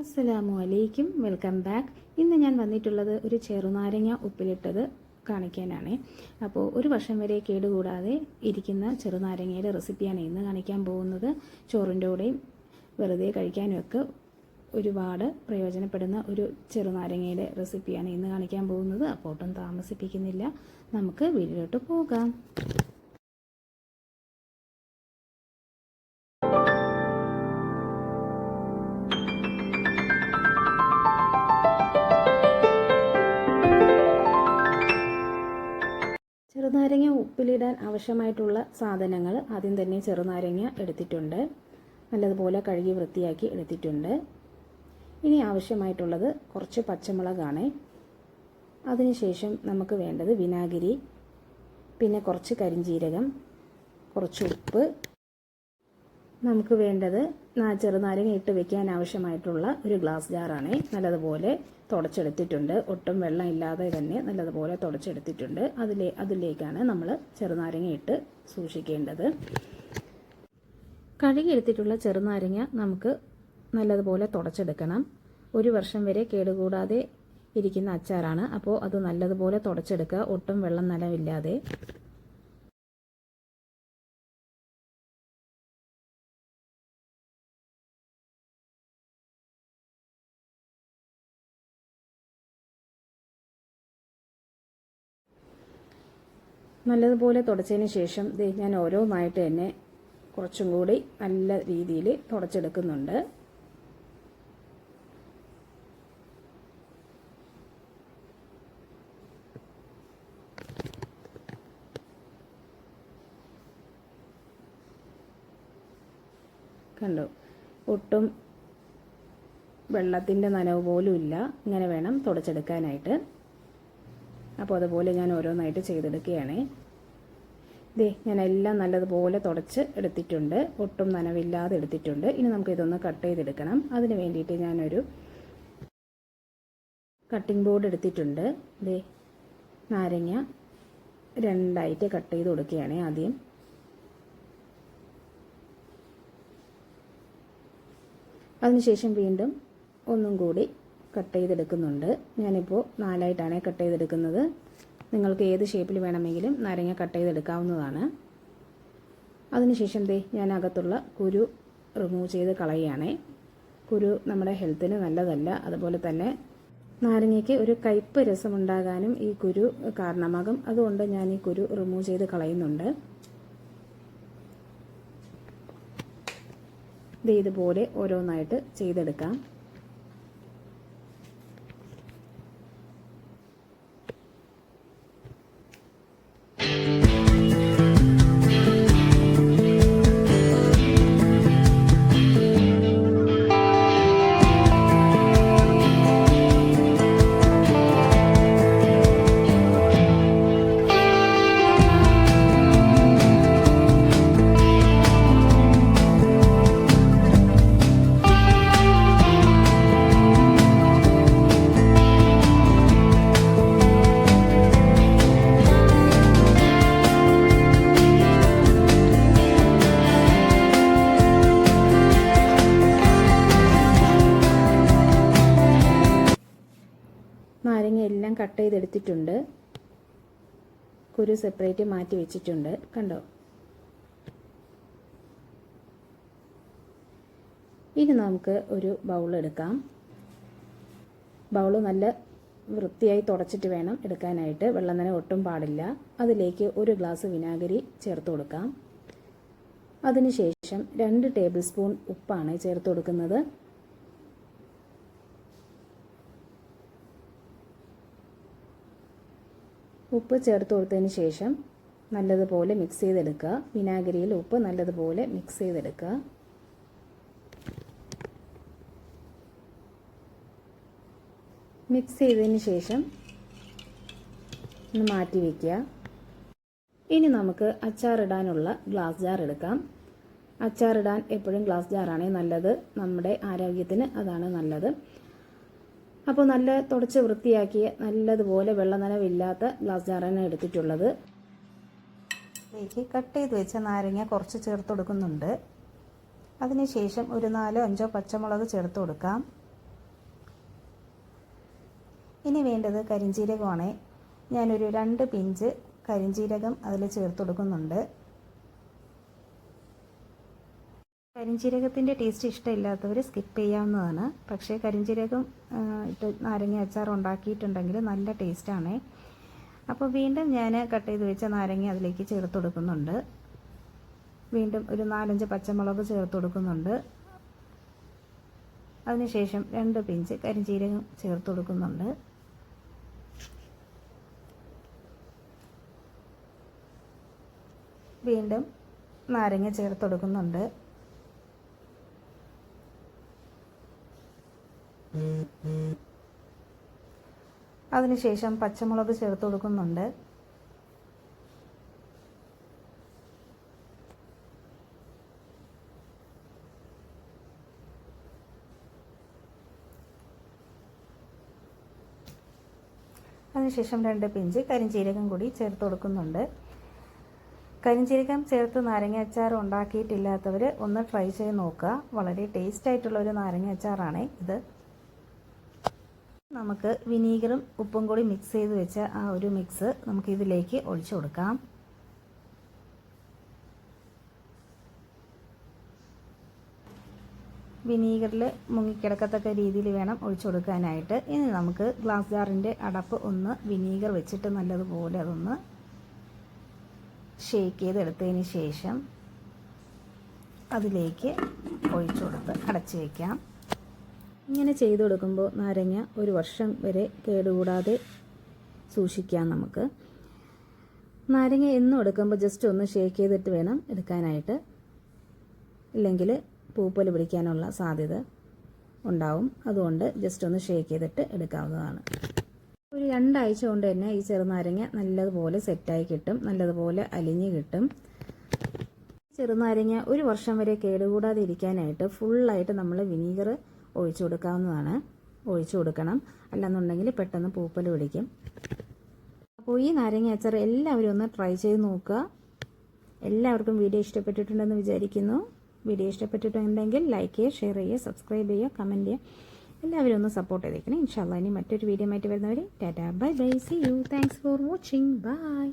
അസ്സലാമു അലൈക്കും welcome back. ഇന്ന് ഞാൻ വന്നിട്ടുള്ളത് ഒരു ചെറുനാരങ്ങ ഉപ്പിലിട്ടത് കാണിക്കാനാണ്. അപ്പോൾ ഒരു വർഷം വരെ കേടുകൂടാതെ ഇരിക്കുന്ന ചെറുനാരങ്ങയുടെ റെസിപ്പിയാണ് ഇന്ന് കാണിക്കാൻ പോകുന്നത്. ചോറിന്റെ കൂടെയും വെറുതെ കഴിക്കാനുമൊക്കെ ഒരുപാട് പ്രയോജനപ്പെടുന്ന ഒരു ചെറുനാരങ്ങയുടെ റെസിപ്പിയാണ് ഇന്ന് കാണിക്കാൻ പോകുന്നത്. അപ്പോൾ ഒട്ടും താമസിപ്പിക്കുന്നില്ല. നമുക്ക് വീട്ടിലോട്ട് പോകാം. ചെറുനാരങ്ങ ഉപ്പിലിടാൻ ആവശ്യമായിട്ടുള്ള സാധനങ്ങൾ ആദ്യം തന്നെ ചെറുനാരങ്ങ എടുത്തിട്ടുണ്ട്. നല്ലതുപോലെ കഴുകി വൃത്തിയാക്കി എടുത്തിട്ടുണ്ട്. ഇനി ആവശ്യമായിട്ടുള്ളത് കുറച്ച് പച്ചമുളകാണ്. അതിനുശേഷം നമുക്ക് വേണ്ടത് വിനാഗിരി പിന്നെ കുറച്ച് കരിഞ്ജീരകം കുറച്ച് ഉപ്പ്. നമുക്ക് വേണ്ടത് ചെറുനാരങ്ങ ഇട്ട് വെക്കാൻ ആവശ്യമായിട്ടുള്ള ഒരു ഗ്ലാസ് ജാറാണ്. നല്ലതുപോലെ തുടച്ചെടുത്തിട്ടുണ്ട്. ഒട്ടും വെള്ളം ഇല്ലാതെ തന്നെ നല്ലതുപോലെ തുടച്ചെടുത്തിട്ടുണ്ട്. അതിലെ അതിലേക്കാണ് നമ്മൾ ചെറുനാരങ്ങ ഇട്ട് സൂക്ഷിക്കേണ്ടത്. കഴുകിയെടുത്തിട്ടുള്ള ചെറുനാരങ്ങ നമുക്ക് നല്ലതുപോലെ തുടച്ചെടുക്കണം. ഒരു വർഷം വരെ കേടുകൂടാതെ ഇരിക്കുന്ന അച്ചാറാണ്. അപ്പോൾ അത് നല്ലതുപോലെ തുടച്ചെടുക്കുക. ഒട്ടും വെള്ളം നനവില്ലാതെ. നല്ലതുപോലെ തുടച്ചതിന് ശേഷം ഇത് ഞാൻ ഓരോന്നായിട്ട് തന്നെ കുറച്ചും കൂടി നല്ല രീതിയിൽ തുടച്ചെടുക്കുന്നുണ്ട്. കണ്ടു? ഒട്ടും വെള്ളത്തിന്റെ നനവ് പോലും ഇല്ല. ഇങ്ങനെ വേണം തുടച്ചെടുക്കാനായിട്ട്. അപ്പോൾ അതുപോലെ ഞാൻ ഓരോന്നായിട്ട് ചെയ്തെടുക്കുകയാണ്. ദേ ഞാൻ എല്ലാം നല്ലതുപോലെ തുടച്ച് എടുത്തിട്ടുണ്ട്. ഒട്ടും നനവില്ലാതെ എടുത്തിട്ടുണ്ട്. ഇനി നമുക്ക് ഇതൊന്ന് കട്ട് ചെയ്തെടുക്കണം. അതിന് വേണ്ടിയിട്ട് ഞാനൊരു കട്ടിംഗ് ബോർഡ് എടുത്തിട്ടുണ്ട്. ദേ നാരങ്ങ രണ്ടായിട്ട് കട്ട് ചെയ്ത് കൊടുക്കുകയാണ് ആദ്യം. അതിനുശേഷം വീണ്ടും ഒന്നും കൂടി കട്ട് ചെയ്തെടുക്കുന്നുണ്ട്. ഞാനിപ്പോൾ നാലായിട്ടാണ് കട്ട് ചെയ്തെടുക്കുന്നത്. നിങ്ങൾക്ക് ഏത് ഷേപ്പിൽ വേണമെങ്കിലും നാരങ്ങ കട്ട് ചെയ്തെടുക്കാവുന്നതാണ്. അതിനുശേഷം ദേ ഞാൻ അകത്തുള്ള കുരു റിമൂവ് ചെയ്ത് കളയുകയാണേ. കുരു നമ്മുടെ ഹെൽത്തിന് നല്ലതല്ല. അതുപോലെ തന്നെ നാരങ്ങയ്ക്ക് ഒരു കയ്പ്പ് രസമുണ്ടാകാനും ഈ കുരു കാരണമാകും. അതുകൊണ്ട് ഞാൻ ഈ കുരു റിമൂവ് ചെയ്ത് കളയുന്നുണ്ട്. ദേ ഇതുപോലെ ഓരോന്നായിട്ട് ചെയ്തെടുക്കാം. നാരങ്ങ എല്ലാം കട്ട് ചെയ്തെടുത്തിട്ടുണ്ട്. കുരു സെപ്പറേറ്റ് മാറ്റി വെച്ചിട്ടുണ്ട്. കണ്ടോ? ഇനി നമുക്ക് ഒരു ബൗൾ എടുക്കാം. ബൗൾ നല്ല വൃത്തിയായി തുടച്ചിട്ട് വേണം എടുക്കാനായിട്ട്. വെള്ളം തന്നെ ഒട്ടും പാടില്ല. അതിലേക്ക് ഒരു ഗ്ലാസ് വിനാഗിരി ചേർത്ത് കൊടുക്കാം. അതിനുശേഷം രണ്ട് ടേബിൾ സ്പൂൺ ഉപ്പാണ് ചേർത്ത് കൊടുക്കുന്നത്. ഉപ്പ് ചേർത്ത് കൊടുത്തതിന് ശേഷം നല്ലതുപോലെ മിക്സ് ചെയ്തെടുക്കുക. വിനാഗിരിയിൽ ഉപ്പ് നല്ലതുപോലെ മിക്സ് ചെയ്തെടുക്കുക. മിക്സ് ചെയ്തതിന് ശേഷം ഒന്ന് മാറ്റി വയ്ക്കുക ഇനി നമുക്ക് അച്ചാറിടാനുള്ള ഗ്ലാസ് ജാർ എടുക്കാം. അച്ചാറിടാൻ എപ്പോഴും ഗ്ലാസ് ജാറാണ് നല്ലത്. നമ്മുടെ ആരോഗ്യത്തിന് അതാണ് നല്ലത്. അപ്പോൾ നല്ല തുടച്ച് വൃത്തിയാക്കിയ നല്ലതുപോലെ വെള്ളനനവില്ലാത്ത ഗ്ലാസ് ജാറാണ് എടുത്തിട്ടുള്ളത്. കട്ട് ചെയ്ത് വെച്ച നാരങ്ങ കുറച്ച് ചേർത്ത് കൊടുക്കുന്നുണ്ട്. അതിനുശേഷം ഒരു നാലോ അഞ്ചോ പച്ചമുളക് ചേർത്ത് കൊടുക്കാം. ഇനി വേണ്ടത് കരിഞ്ജീരകമാണ് ഞാനൊരു രണ്ട് പിഞ്ച് കരിഞ്ചീരകം അതിൽ ചേർത്ത് കൊടുക്കുന്നുണ്ട്. കരിഞ്ജീരകത്തിന്റെ ടേസ്റ്റ് ഇഷ്ടമില്ലാത്തവർ സ്കിപ്പ് ചെയ്യാവുന്നതാണ്. പക്ഷേ കരിഞ്ചീരകം ഇട്ട് നാരങ്ങ അച്ചാർ ഉണ്ടാക്കിയിട്ടുണ്ടെങ്കിൽ നല്ല ടേസ്റ്റാണ് അപ്പോൾ വീണ്ടും ഞാൻ കട്ട് ചെയ്ത് വെച്ച നാരങ്ങ അതിലേക്ക് ചേർത്ത് കൊടുക്കുന്നുണ്ട്. വീണ്ടും ഒരു നാലഞ്ച് പച്ചമുളക് ചേർത്ത് കൊടുക്കുന്നുണ്ട്. അതിനുശേഷം രണ്ട് പിഞ്ച് കരിഞ്ചീരകം ചേർത്ത് കൊടുക്കുന്നുണ്ട്. വീണ്ടും നാരങ്ങ ചേർത്ത് കൊടുക്കുന്നുണ്ട്. അതിനുശേഷം പച്ചമുളക് ചേർത്ത് കൊടുക്കുന്നുണ്ട്. അതിനുശേഷം രണ്ട് പിഞ്ച് കരിഞ്ചീരകം കൂടി ചേർത്ത് കൊടുക്കുന്നുണ്ട്. കരിഞ്ചീരകം ചേർത്ത് നാരങ്ങ അച്ചാർ ഉണ്ടാക്കിയിട്ടില്ലാത്തവർ ഒന്ന് ട്രൈ ചെയ്ത് നോക്കുക. വളരെ ടേസ്റ്റ് ആയിട്ടുള്ള ഒരു നാരങ്ങ അച്ചാറാണ് ഇത്. നമുക്ക് വിനീഗറും ഉപ്പും കൂടി മിക്സ് ചെയ്ത് വെച്ച ആ ഒരു മിക്സ് നമുക്ക് ഇതിലേക്ക് ഒഴിച്ചു കൊടുക്കാം. വിനീഗറിൽ മുങ്ങിക്കിടക്കത്തക്ക രീതിയിൽ വേണം ഒഴിച്ചു കൊടുക്കാനായിട്ട്. ഇനി നമുക്ക് ഗ്ലാസ് ജാറിന്റെ അടപ്പ് ഒന്ന് വിനീഗർ വെച്ചിട്ട് നല്ലതുപോലെ അതൊന്ന് ഷേക്ക് ചെയ്തെടുത്തതിന് ശേഷം അതിലേക്ക് ഒഴിച്ചു കൊടുത്ത് അടച്ചു വയ്ക്കാം ഇങ്ങനെ ചെയ്തു കൊടുക്കുമ്പോൾ നാരങ്ങ ഒരു വർഷം വരെ കേടുകൂടാതെ സൂക്ഷിക്കാം നമുക്ക്. നാരങ്ങ എന്നും എടുക്കുമ്പോൾ ജസ്റ്റ് ഒന്ന് ഷേക്ക് ചെയ്തിട്ട് വേണം എടുക്കാനായിട്ട്. ഇല്ലെങ്കിൽ പൂപ്പൽ പിടിക്കാനുള്ള സാധ്യത ഉണ്ടാവും. അതുകൊണ്ട് ജസ്റ്റ് ഒന്ന് ഷേക്ക് ചെയ്തിട്ട് എടുക്കാവുന്നതാണ്. ഒരു രണ്ടാഴ്ച കൊണ്ട് തന്നെ ഈ ചെറുനാരങ്ങ നല്ലതുപോലെ സെറ്റായി കിട്ടും. നല്ലതുപോലെ അലിഞ്ഞ് കിട്ടും. ചെറുനാരങ്ങ ഒരു വർഷം വരെ കേടുകൂടാതെ ഇരിക്കാനായിട്ട് ഫുള്ളായിട്ട് നമ്മൾ വിനീഗർ ഒഴിച്ചു കൊടുക്കാവുന്നതാണ്. ഒഴിച്ചു കൊടുക്കണം. അല്ലെന്നുണ്ടെങ്കിൽ പെട്ടെന്ന് പൂപ്പൽ പിടിക്കും. അപ്പോൾ ഈ നാരങ്ങ അച്ചാർ എല്ലാവരും ഒന്ന് ട്രൈ ചെയ്ത് നോക്കുക. എല്ലാവർക്കും വീഡിയോ ഇഷ്ടപ്പെട്ടിട്ടുണ്ടെന്ന് വിചാരിക്കുന്നു. വീഡിയോ ഇഷ്ടപ്പെട്ടിട്ടുണ്ടെങ്കിൽ ലൈക്ക് ചെയ്യുക ഷെയർ ചെയ്യുക സബ്സ്ക്രൈബ് ചെയ്യുക കമന്റ് ചെയ്യുക. എല്ലാവരും ഒന്ന് സപ്പോർട്ട് ചെയ്തേക്കണം. ഇൻഷാല്ല ഇനി മറ്റൊരു വീഡിയോ ആയിട്ട് വരുന്നവരെ. Tata bye bye see you thanks for watching bye